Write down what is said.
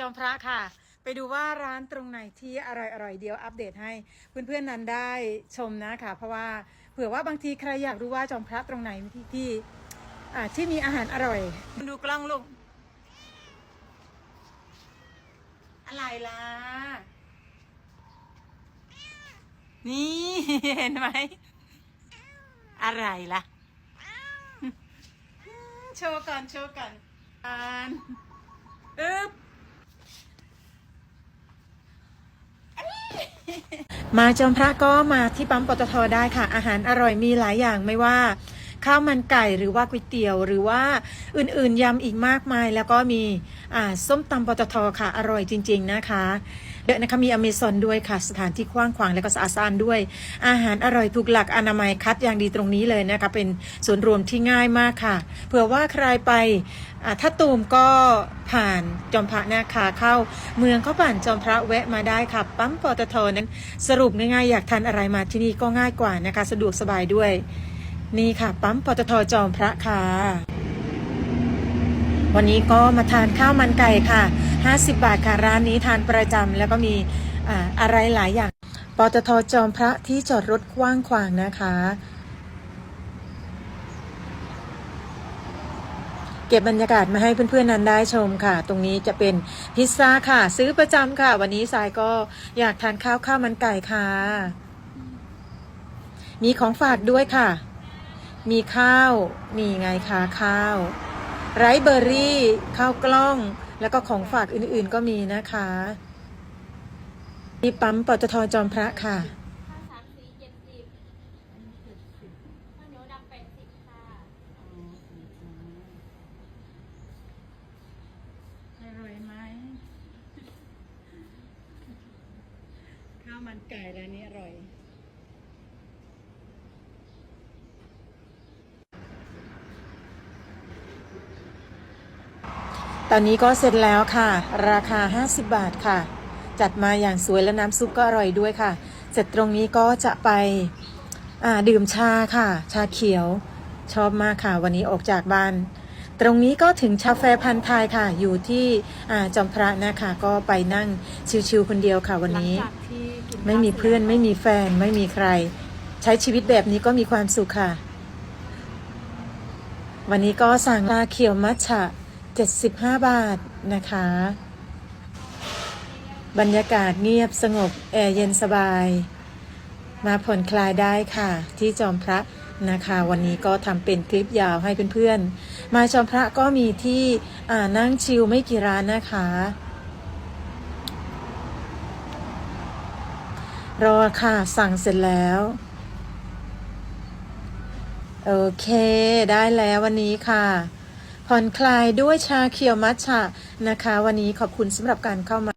จอมพระค่ะ ไปดูว่าร้านตรงไหนที่อร่อยอร่อยๆเดียวอัปเดตให้เพื่อนๆนั้นได้ชมนะค่ะเพราะว่าเผื่อว่าบางทีใครอยากรู้ว่าจอมพระตรงไหนที่ที่อ่าที่มีอาหารอร่อย ดูกล้องลูกอะไรล่ะ นี่เห็นไหม อะไรล่ะ โชว์ก่อน โชว์ก่อนอ่านอึ๊บ มาจอมพระก็มาที่ปั๊มปตทได้ค่ะ อาหารอร่อยมีหลายอย่างไม่ว่า ข้าวมันไก่หรือว่าก๋วยเตี๋ยวหรือว่าอื่นๆยำอีกมากมาย แล้วก็มีส้มตำปตทค่ะอร่อยจริง ๆ นะคะเดอะนะคะมีอเมซอนด้วยค่ะ สถานที่กว้างขวางและก็สะอาดสะอ้านด้วย อาหารอร่อยถูกหลักอนามัยคัดอย่างดีตรงนี้เลยนะคะเป็นส่วนรวมที่ง่ายมากค่ะเผื่อว่าใครไปถ้าตูมก็ผ่านจอมพระนะคะเข้า เมืองก็ผ่านจอมพระแวะมาได้ค่ะ ปั๊มปตทนั้นสรุปง่ายๆ อยากทานอะไรมาที่นี่ก็ง่ายกว่านะคะ สะดวกสบายด้วย นี่ค่ะ ปั๊มปตทจอมพระค่ะ วันนี้ก็มาทานข้าวมันไก่ค่ะ 50 บาทค่ะ ร้านนี้ทานประจำแล้วก็มีอ่าอะไรหลายอย่างปตทจอมพระที่จอดรถกว้างขวางนะคะ เก็บบรรยากาศมาให้เพื่อนๆนั้นได้ชมค่ะ ตรงนี้จะเป็นพิซซ่าค่ะ ซื้อประจำค่ะ วันนี้สายก็อยากทานข้าวข้าวมันไก่ค่ะ มีของฝากด้วยค่ะ มีข้าว นี่ไงคะข้าว ไรเบอร์รี่ ข้าวกล้อง แล้วก็ของฝากอื่นๆก็มีนะคะมีปั๊มปตทจอมพระค่ะข้าวสามสีเจ็ดสิบข้าวเหนียวดำแปดสิบค่ะอร่อยไหมข้าวมันไก่ร้านนี้อร่อย ตอนนี้ก็เสร็จแล้วค่ะ ราคา 50 บาทค่ะ จัดมาอย่างสวยและน้ำซุปก็อร่อยด้วยค่ะ เสร็จตรงนี้ก็จะไปอ่าดื่มชาค่ะ ชาเขียวชอบมากค่ะ วันนี้ออกจากบ้าน ตรงนี้ก็ถึงชาแฟพันธ์ไทยค่ะ อยู่ที่อ่าจอมพระนะคะ ก็ไปนั่งชิวๆคนเดียวค่ะวันนี้ ไม่มีเพื่อนไม่มีแฟนไม่มีใคร ใช้ชีวิตแบบนี้ก็มีความสุขค่ะ วันนี้ก็สั่งลาเขียวมัทฉะ 75 บาทนะคะ บรรยากาศเงียบสงบ แอร์เย็นสบาย มาผ่อนคลายได้ค่ะ ที่จอมพระนะคะ วันนี้ก็ทำเป็นคลิปยาวให้เพื่อนๆ มาจอมพระก็มีที่อ่านั่งชิลไม่กี่ร้านนะคะ รอค่ะสั่งเสร็จแล้วโอเค ได้แล้ววันนี้ค่ะ ผ่อนคลายด้วยชาเขียวมัทฉะนะคะ วันนี้ขอบคุณสำหรับการเข้ามา